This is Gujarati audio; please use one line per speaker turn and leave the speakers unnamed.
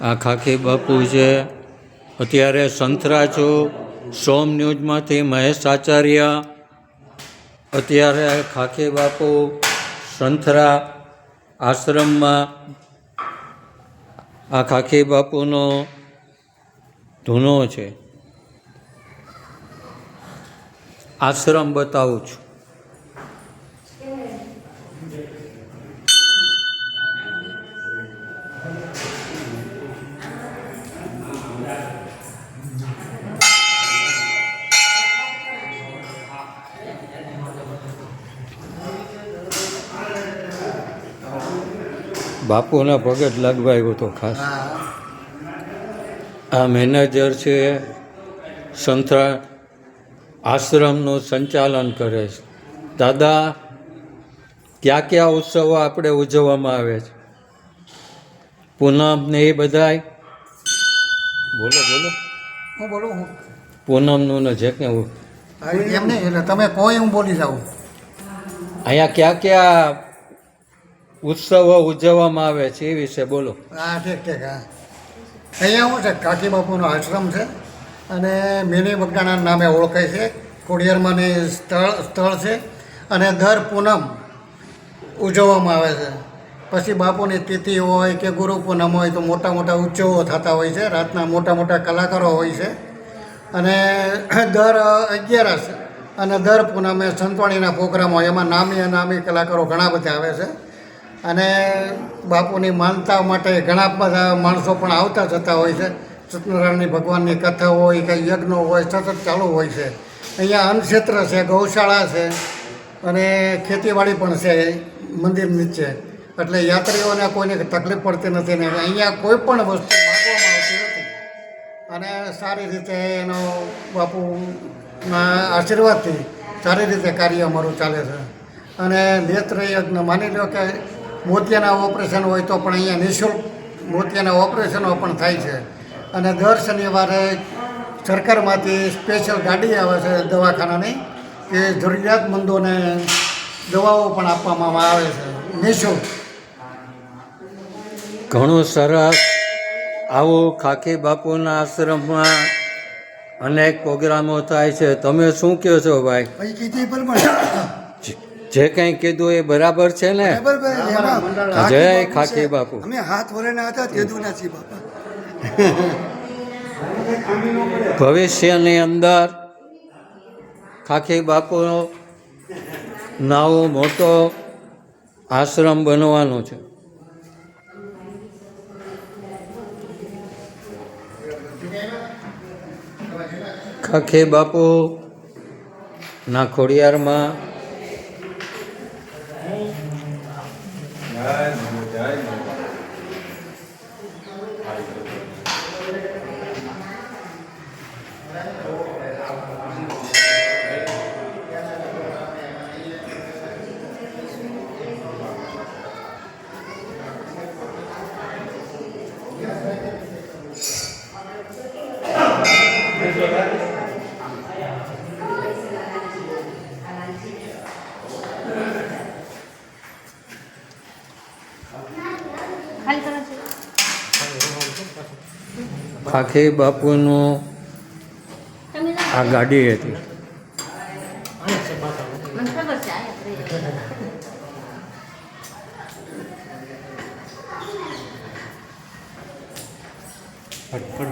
આ ખાખી બાપુ છે. અત્યારે સંતરા છું સોમ ન્યૂઝમાંથી મહેશ આચાર્ય. અત્યારે ખાખી બાપુ સંથરા આશ્રમમાં. આ ખાખી બાપુનો ધૂનો છે. આશ્રમ બતાવું છું. બાપુના ભગત લગવાયો હતો ખાસ. આ મેનેજર છે સંતરા આશ્રમનું સંચાલન કરે છે. દાદા કયા કયા ઉત્સવો આપણે ઉજવવામાં આવે છે? પૂનમ ને એ બધાય? બોલો બોલો.
હું બોલું હું?
પૂનમનું ને જે કે
એમ નહીં એટલે તમે કોઈ હું બોલી જાઉં.
અહીંયા કયા કયા ઉત્સવો ઉજવવામાં આવે છે એ વિશે બોલો.
હા, ઠીક ઠીક, હા. અહીંયા શું છે, કાકી બાપુનો આશ્રમ છે અને મિની બગડાણા નામે ઓળખાય છે. ખોડિયારમાંની સ્થળ સ્થળ છે અને દર પૂનમ ઉજવવામાં આવે છે. પછી બાપુની તિથિ હોય કે ગુરુ પૂનમ હોય તો મોટા મોટા ઉત્સવો થતા હોય છે. રાતના મોટા મોટા કલાકારો હોય છે. અને દર અગિયારસ અને દર પૂનમે સંતવાણીના પ્રોગ્રામ હોય. એમાં નામી અનામી કલાકારો ઘણા બધા આવે છે. અને બાપુની માનતા માટે ઘણા બધા માણસો પણ આવતા જતા હોય છે. સત્યનારાયણની ભગવાનની કથા હોય કે યજ્ઞો હોય, સતત ચાલુ હોય છે. અહીંયા અન્નક્ષેત્ર છે, ગૌશાળા છે અને ખેતીવાડી પણ છે મંદિર નીચે. એટલે યાત્રીઓને કોઈને તકલીફ પડતી નથી ને અહીંયા કોઈ પણ વસ્તુ નથી. અને સારી રીતે એનો બાપુના આશીર્વાદથી સારી રીતે કાર્ય અમારું ચાલે છે. અને નેત્ર યજ્ઞ માની લો કે મોતિયાના ઓપરેશન હોય તો પણ અહીંયા નિઃશુલ્ક મોતિયાના ઓપરેશનો પણ થાય છે. અને દર શનિવારે સરકારમાંથી સ્પેશિયલ ગાડી આવે છે દવાખાનાની. કે જરૂરિયાતમંદોને દવાઓ પણ આપવામાં આવે છે. નિઃશુલ્ક.
ઘણું સરસ. આવું ખાખી બાપુના આશ્રમમાં અનેક પ્રોગ્રામો થાય છે. તમે શું કહો છો ભાઈ?
પછી કીધી પણ
જે કંઈ કીધું એ બરાબર છે ને? જય
ખાખી
બાપુ.
અમે હાથ વરેના હતા કીધું નથી બાપા.
ભવિષ્યની અંદર ખાખી બાપુનો નવો મોટો આશ્રમ બનવાનો છે. ખાખી બાપુ ના ખોડિયારમાં
ખાલી કરો છો
ખાખી બાપુનું આ ગાડી હતી